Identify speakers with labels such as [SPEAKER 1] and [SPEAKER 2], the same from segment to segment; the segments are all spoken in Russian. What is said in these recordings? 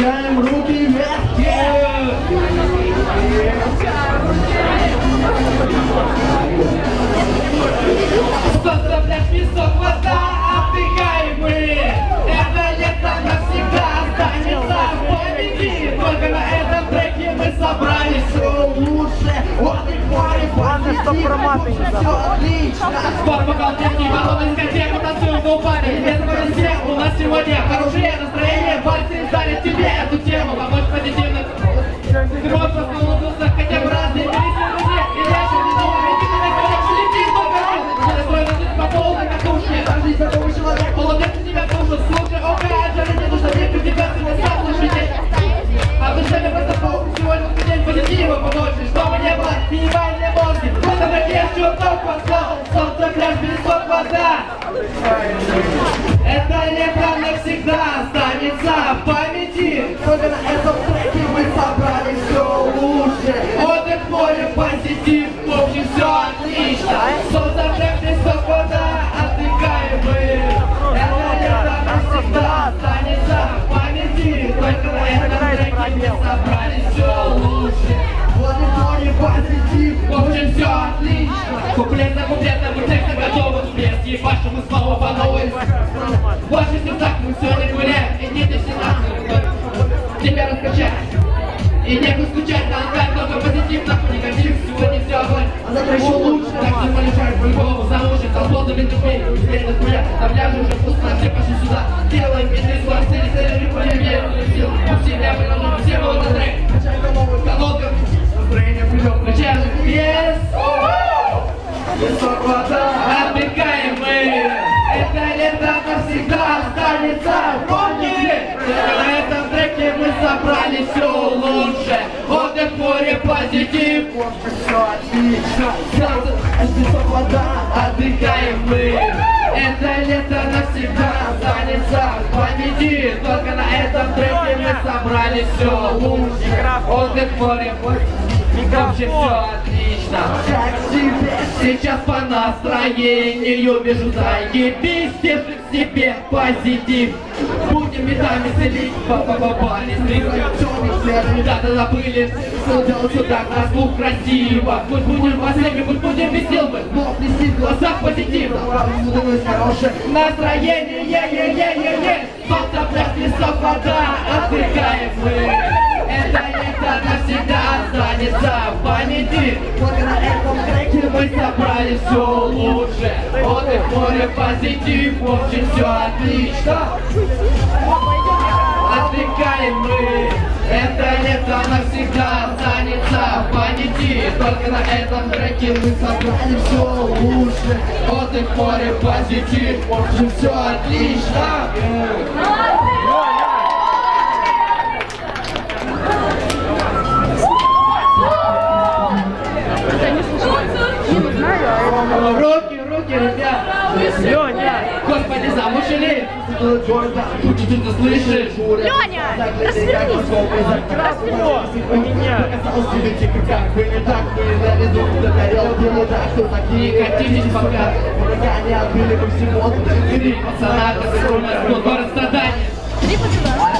[SPEAKER 1] Качаем руки вверх.
[SPEAKER 2] Поздравляешь, песок, вода, отдыхаем мы. Это лето навсегда останется в памяти Только на этом треке мы собрались.
[SPEAKER 1] Все лучше, отдых, море, позитив, все отлично.
[SPEAKER 2] Спорт, бокал, дискотеку, танцуем губами день позитива побольше Чтобы не было минимальной мозги В этом раке чуток подслал Солнце, пляж, песок, вода. Это лето навсегда останется в памяти.
[SPEAKER 1] Только на этом треке мы собрали все лучше.
[SPEAKER 2] Отдых, море, позитив, на На пляже уже вкусно, все пошли сюда Делаем бизнес, ластили, сели, поле, сил У себя мы все мы на трек
[SPEAKER 1] Качай голову,
[SPEAKER 2] Колонка,
[SPEAKER 1] настроение придет.
[SPEAKER 2] включаем Yes!
[SPEAKER 1] Песок, вода.
[SPEAKER 2] Отдыхаем мы! Это лето навсегда останется в! Только на этом треке мы собрали все лучше! Отдых, море, позитив!
[SPEAKER 1] Все отлично.
[SPEAKER 2] Солнце,
[SPEAKER 1] Песок, вода.
[SPEAKER 2] Отдыхаем мы! Собрали все! Отдых, море, позитив! Вообще все отлично!
[SPEAKER 1] Как тебе?
[SPEAKER 2] Сейчас по настроению вижу заебись Держи в себе позитив Будем метами целить Па-па-па-па, не стригай Да-да забыли Все делать все так на слух красиво Пусть будем последним, пусть будем веселым
[SPEAKER 1] Но плеси в
[SPEAKER 2] глазах позитив. Настроение, е-е-е-е-е Солнце, пляж, песок, вода Отдыхаем мы Это лето навсегда останется в памяти.
[SPEAKER 1] Только на этом треке
[SPEAKER 2] мы собрали все лучше Отдых, море, позитив, в общем все отлично. Отдыхаем мы. Это лето навсегда останется в памяти. Только на этом треке мы собрали все лучше Отдых, море, позитив, в общем все отлично Руки, руки, ребят!
[SPEAKER 3] Леня!
[SPEAKER 2] Господи, замучили? Ты что слышишь?
[SPEAKER 3] Леня! Развернись!
[SPEAKER 2] Не катитесь пока. Три пацана, которые ну, город страдания.
[SPEAKER 3] Три пацана.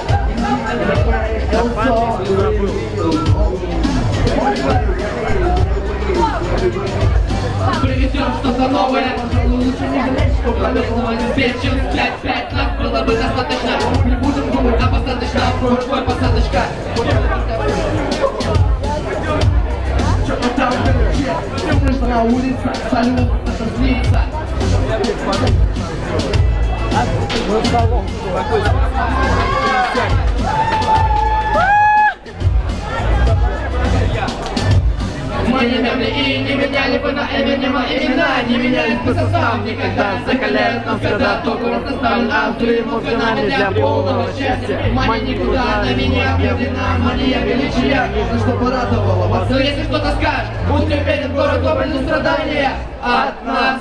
[SPEAKER 2] Привезем что-то новое. Лучше не жалеть, что полезного обеспечим. Пять, пять нам было бы достаточно. Не будем думать, нам достаточно. Рукой посадочка.
[SPEAKER 1] На улице
[SPEAKER 2] Салют, наша злится. Мы Бы состав никогда Закаляют нас, когда только расставлен Авторы мозгами для полного счастья Мани никуда, на меня объявлена Мания величия
[SPEAKER 1] Нужно, чтобы радовало вас
[SPEAKER 2] Но если кто-то скажет, будь уверен, город добрый страдания от нас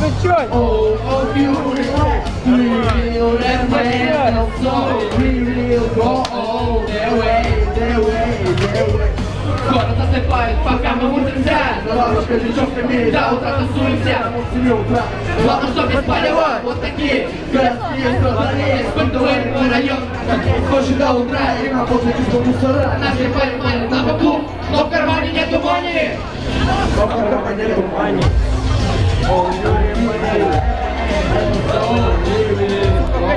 [SPEAKER 3] Вы чё?
[SPEAKER 2] засыпают, пока мы мутимся
[SPEAKER 1] На лавочках девчонками
[SPEAKER 2] до утра. Тусуемся Главное, что без полевой, вот такие.
[SPEAKER 1] Городские страдания
[SPEAKER 2] Спынтуем мой район,
[SPEAKER 1] хочет до утра и на после чувство мусора.
[SPEAKER 2] А наши поймали на боку, но в кармане нету мани
[SPEAKER 1] Но в кармане нету
[SPEAKER 2] мани Oh, you're
[SPEAKER 3] in my
[SPEAKER 2] name. Oh, you're in
[SPEAKER 3] my. All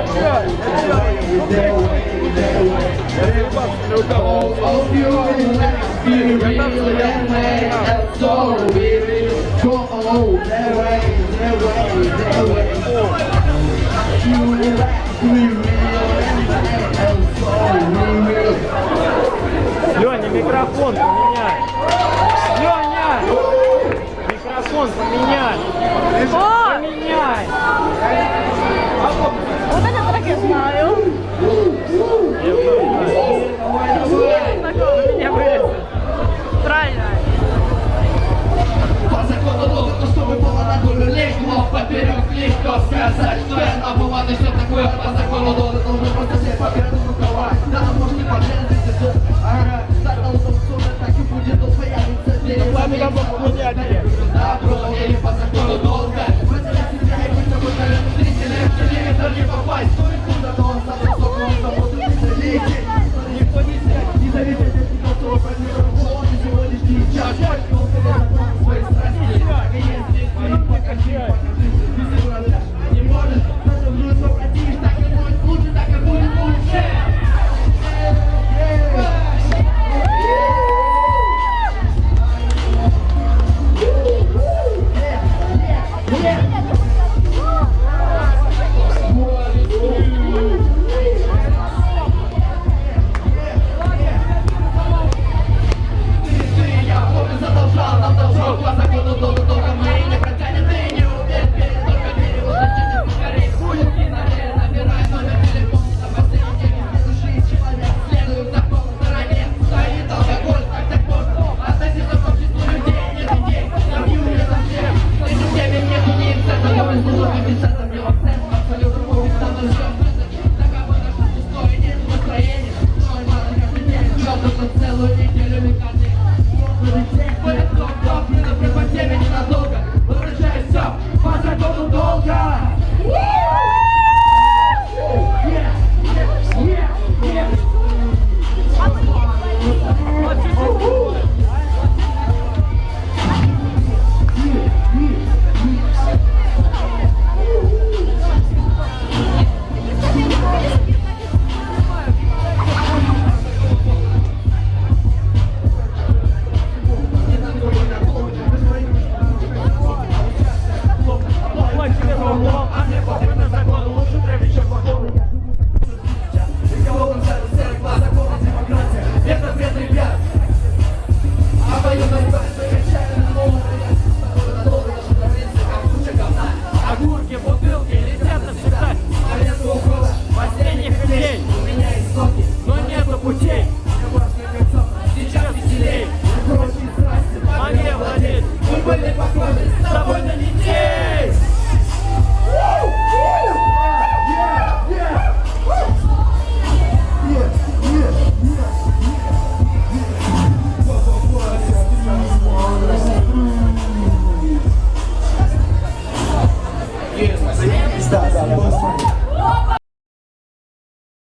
[SPEAKER 3] you
[SPEAKER 2] that way,
[SPEAKER 1] that way,
[SPEAKER 3] that way,
[SPEAKER 2] that way. That
[SPEAKER 3] way. Лёня, микрофон поменяй.